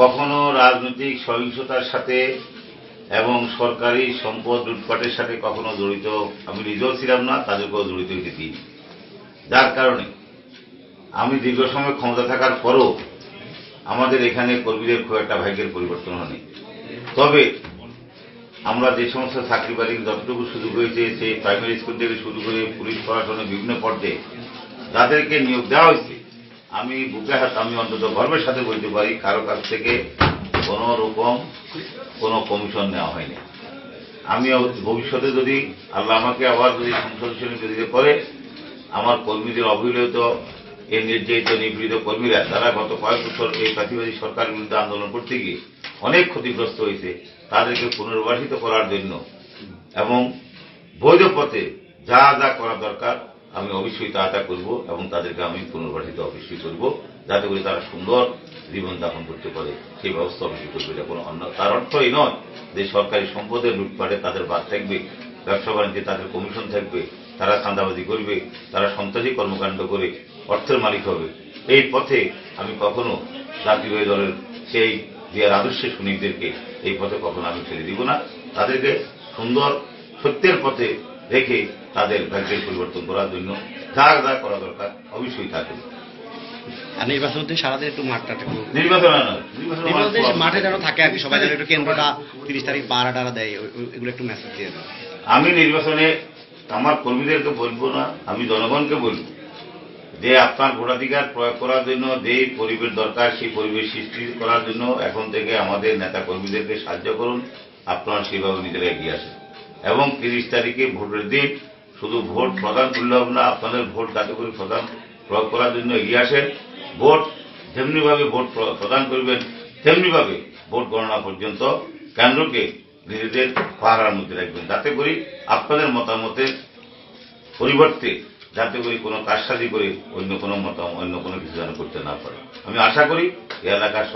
কখনো রাজনৈতিক সহিংসতার সাথে এবং সরকারি সম্পদ লুটপাটের সাথে কখনো জড়িত, আমি নিজেও ছিলাম না, তাদেরকেও জড়িত হইতে দিই যার কারণে আমি দীর্ঘ সময় ক্ষমতা থাকার পরও আমাদের এখানে কর্মীদের খুব একটা ভাগ্যের পরিবর্তন হয়নি। তবে আমরা যে সমস্ত চাকরি বাড়ির যতটুকু সুযোগ হয়েছে, সেই প্রাইমারি স্কুল থেকে শুরু করে পুলিশ প্রশাসনের বিভিন্ন পর্যায়ে যাদেরকে নিয়োগ দেওয়া হয়েছে আমি বুকে হাত আমি অন্তত গর্বের সাথে বলতে পারি, কারও কাছ থেকে কোনো রকম কোনো কমিশন নেওয়া হয়নি। আমি ভবিষ্যতে যদি আল্লাহ আমাকে আবার যদি সংসদ বিরোধী করে, আমার কর্মীদের অবহেলিত এই নির্যাতিত, নিপীড়িত কর্মীরা তারা গত কয়েক বছর এই প্রাতিবাদী সরকারের বিরুদ্ধে আন্দোলন করতে গিয়ে অনেক ক্ষতিগ্রস্ত হয়েছে, তাদেরকে পুনর্বাসিত করার জন্য এবং বৈধ পথে যা যা করা দরকার আমি অবশ্যই তা তা করব এবং তাদেরকে আমি পুনর্বাসিত অবশ্যই করব। যাতে করে তারা সুন্দর জীবন যাপন করতে পারে। সেই ব্যবস্থা অবশ্যই করবে। কোনো অন্য তার অর্থ এই নয় যে সরকারি সম্পদের লুটপাটে তাদের বাদ থাকবে, ব্যবসা বাণিজ্যে তাদের কমিশন থাকবে, তারা চাঁদাবাজি করবে, তারা সন্ত্রাসী কর্মকাণ্ড করে অর্থের মালিক হবে। এই পথে আমি কখনো জাতীয় দলের সেই জিয়ার আদর্শের সৈনিকদেরকে এই পথে কখনো আমি ছেড়ে দিব না। তাদেরকে সুন্দর সত্যের পথে রেখে তাদের ভাগ্যের পরিবর্তন করার জন্য যা যা করা দরকার অবশ্যই থাকবে আর নির্বাচনতে সারাদিন একটু মাঠটা একটু নির্বাচন নির্বাচন নির্বাচনতে মাঠে যেন থাকে আর কি সবাই যেন একটু কেন্দ্রটা তিরিশ তারিখ বারা টারা দেয় ওই- ওই- এগুলো একটু মেসেজ দিয়ে দেয়। আমি নির্বাচনে আমার কর্মীদেরকে বলব না আমি জনগণকে বলব যে আপনার ভোটাধিকার প্রয়োগ করার জন্য যে পরিবেশ দরকার সেই পরিবেশ সৃষ্টি করার জন্য এখন থেকে আমাদের নেতা কর্মীদেরকে সাহায্য করুন আপনারা সেভাবে নিজেরা এগিয়ে আসেন। এবং তিরিশ তারিখে ভোটের দিন। শুধু ভোট প্রদান করলে হবে না, আপনাদের ভোট যাতে করে প্রদান প্রয়োগ করার জন্য এগিয়ে আসেন ভোট যেমনিভাবে ভোট প্রদান করবেন, তেমনিভাবে ভোট গণনা পর্যন্ত কেন্দ্রকে নিজেদের পাহারার মধ্যে রাখবেন। যাতে করে আপনাদের মতামতের পরিবর্তে যাতে করে কোনো কারসাজি করে অন্য কোনো মতামত, অন্য কোনো কিছু যেন করতে না পারে। আমি আশা করি এলাকার